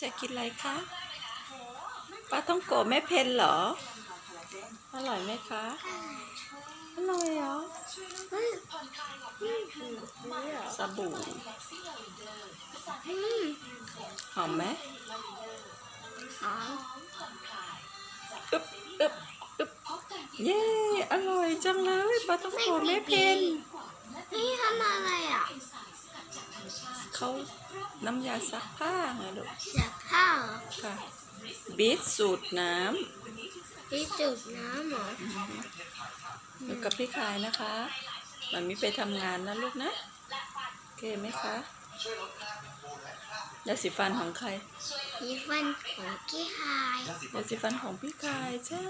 จะกินอะไรคะปลาต้องโกะแม่เพนเหรอ อร่อยไหมคะ อร่อยเหรอสบู่หอมไหมอ๋ออึ๊บอึบอึบเย้ อร่อยจังเลยปลาต้องโกะแม่เพนนี่ทำอะไรอะ เขาน้ำยาซักผ้าไงลูกเสียผ้าเหรอค่ะบีทสูตรน้ที่จุดน้ำเหรอำอยู่กับพี่คายนะคะมันมีไปทำงานนะลูกนะโอเคไหมคะยาสีฟันของใครมีฟันของกี้หายยาสีฟันของพี่กายใช่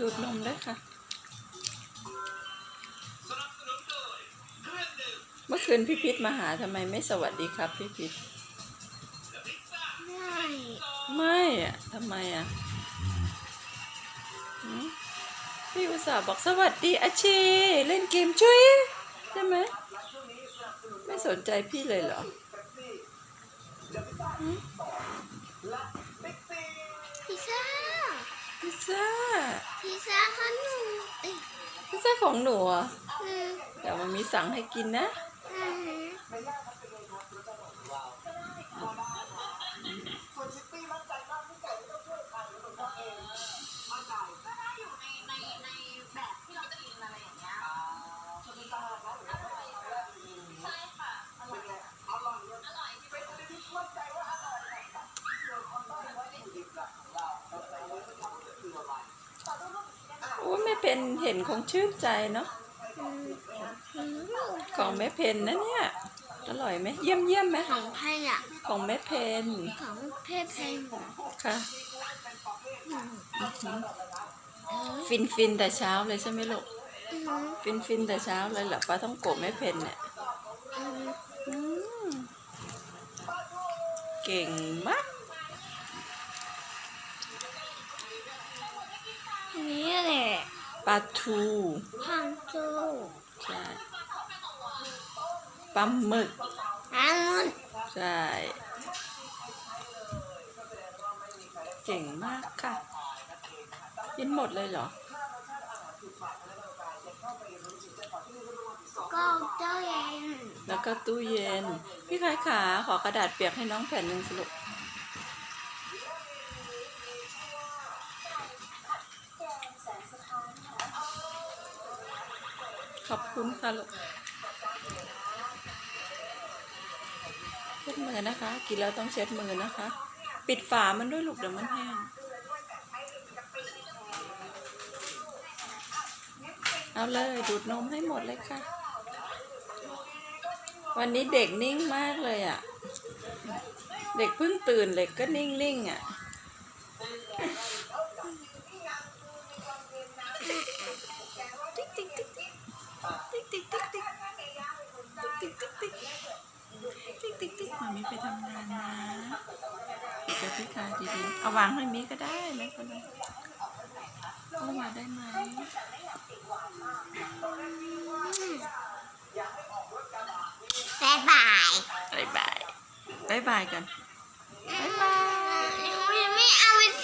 ดูดนมได้ค่ะ เมื่อคืนพี่พิษมาหาทำไมไม่สวัสดีครับพี่พิษได้ไม่อะทำไมอะหืมพี่อุตส่าห์บอกสวัสดีอาชีเล่นเกมช่วยใช่ไหมไม่สนใจพี่เลยเหรอหืมพิซซ่าพิซซ่าพิซซ่าขนมเอ้ยพิซซ่าของหนูเหรอะอืมเดี๋ยวมันมีสั่งให้กินนะ นเห็นคงชื่นใจเนาะอืมอืมของแม่เพนนะเนี่ย อร่อยไหมเยี่ยมเยี่ยมไหมของใครอะของแม่เพนของเพศเพลงเหรอค่ะอืมอื้อหืออืมฟินฟินแต่เช้าเลยใช่ไหมลูกอืมฟินฟินแต่เช้าเลยเหรอปลาต้องโกะแม่เพนเนี่ยอืมอืมเก่งมากนี่แหละ ปลาทูพังจูใช่ปลาหมึกอังุ่นใช่เก่งมากค่ะกินหมดเลยเหรอ ก็เจ้าเย็น แล้วก็ตู้เย็น พี่คายขาขอกระดาษเปียกให้น้องแผ่นหนึ่งสรุป ขอบคุณค่ะลูกเช็ดมือนะคะ กินแล้วต้องเช็ดมือนะคะ ปิดฝามันด้วยลูกเดี๋ยวมันแห้งเอาเลยดูดนมให้หมดเลยค่ะ วันนี้เด็กนิ่งมากเลยอะ เด็กเพิ่งตื่นเด็กก็นิ่งๆอะ ติ๊กติ๊กมามีไปทำงานนะอยู่กับพี่คารดีๆเอาวางให้มีก็ได้ไม่เป็นไรเอามาได้ไหมบายบายบายบายบายบายกันบายบายหนูยังไม่เอาไปสิ